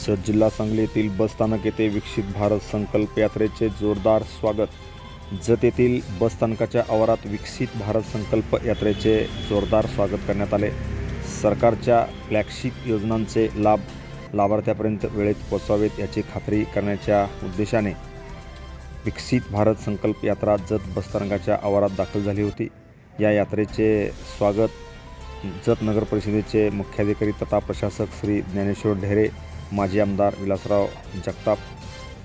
जत जिल्हा सांगली येथील बसस्थानक येथे विकसित भारत संकल्प यात्रेचे जोरदार स्वागत. जत येथील बसस्थानकाच्या आवारात विकसित भारत संकल्प यात्रेचे जोरदार स्वागत करण्यात आले. सरकारच्या फ्लॅगशिप योजनांचे लाभ लाभार्थ्यापर्यंत वेळेत पोचावेत याची खात्री करण्याच्या उद्देशाने विकसित भारत संकल्प यात्रा जत बसस्थानकाच्या आवारात दाखल झाली होती. या यात्रेचे स्वागत जत नगर परिषदेचे मुख्याधिकारी तथा प्रशासक श्री ज्ञानेश्वर ढेरे माजी आमदार विलासराव जगताप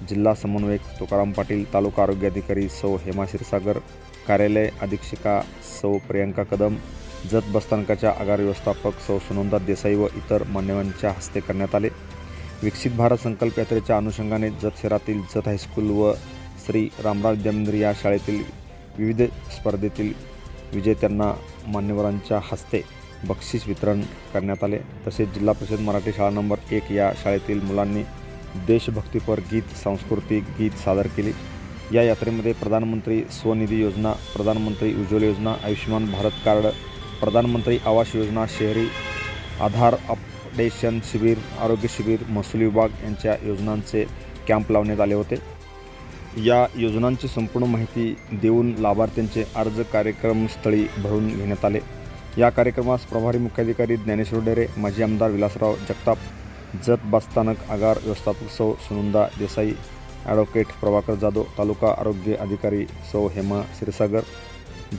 जिल्हा समन्वयक तुकाराम पाटील तालुका आरोग्य अधिकारी सौ हेमा क्षीरसागर कार्यालय अधीक्षिका सौ प्रियंका कदम जत बसस्थानकाच्या आगार व्यवस्थापक सौ सुनंदा देसाई व इतर मान्यवांच्या हस्ते करण्यात आले. विकसित भारत संकल्प यात्रेच्या अनुषंगाने जत शहरातील जत हायस्कूल व श्री रामराव विद्यामंदिर या शाळेतील विविध स्पर्धेतील विजेत्यांना मान्यवरांच्या हस्ते बक्षीस वितरण करण्यात आले. तसेच जिल्हा परिषद मराठी शाळा नंबर एक या शाळेतील मुलांनी देशभक्तीपर गीत सांस्कृतिक गीत सादर केली. या यात्रेमध्ये प्रधानमंत्री स्वनिधी योजना प्रधानमंत्री उज्ज्वल योजना आयुष्यमान भारत कार्ड प्रधानमंत्री आवास योजना शहरी आधार अपडेशन शिबिर आरोग्य शिबिर महसूल विभाग यांच्या योजनांचे कॅम्प लावण्यात आले होते. या योजनांची संपूर्ण माहिती देऊन लाभार्थ्यांचे अर्ज कार्यक्रमस्थळी भरून घेण्यात आले. या कार्यक्रमास प्रभारी मुख्याधिकारी ज्ञानेश्वर डेरे माजी आमदार विलासराव जगताप जत बसस्थानक आगार व्यवस्थापक सौ सुनंदा देसाई ॲडव्होकेट प्रभाकर जाधव तालुका आरोग्य अधिकारी सौ हेमा क्षीरसागर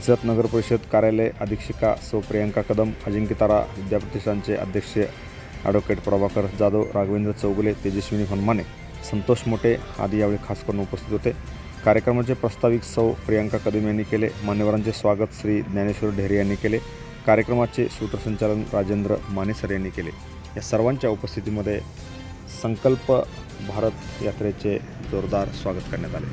जत नगर परिषद कार्यालय अधीक्षिका सौ प्रियंका कदम अजिंक्यतारा विद्याप्रतिष्ठानचे अध्यक्ष ॲडव्होकेट प्रभाकर जाधव राघवेंद्र चौगुले तेजस्विनी हनुमाने संतोष मोठे आदी यावेळी खास करून उपस्थित होते. कार्यक्रमाचे प्रस्ताविक सौ प्रियंका कदम यांनी केले. मान्यवरांचे स्वागत श्री ज्ञानेश्वर ढेरे यांनी केले. कार्यक्रमाचे सूत्रसंचालन राजेंद्र मानेसर यांनी केले. या सर्वांच्या उपस्थितीमध्ये संकल्प भारत यात्रेचे जोरदार स्वागत करण्यात आले.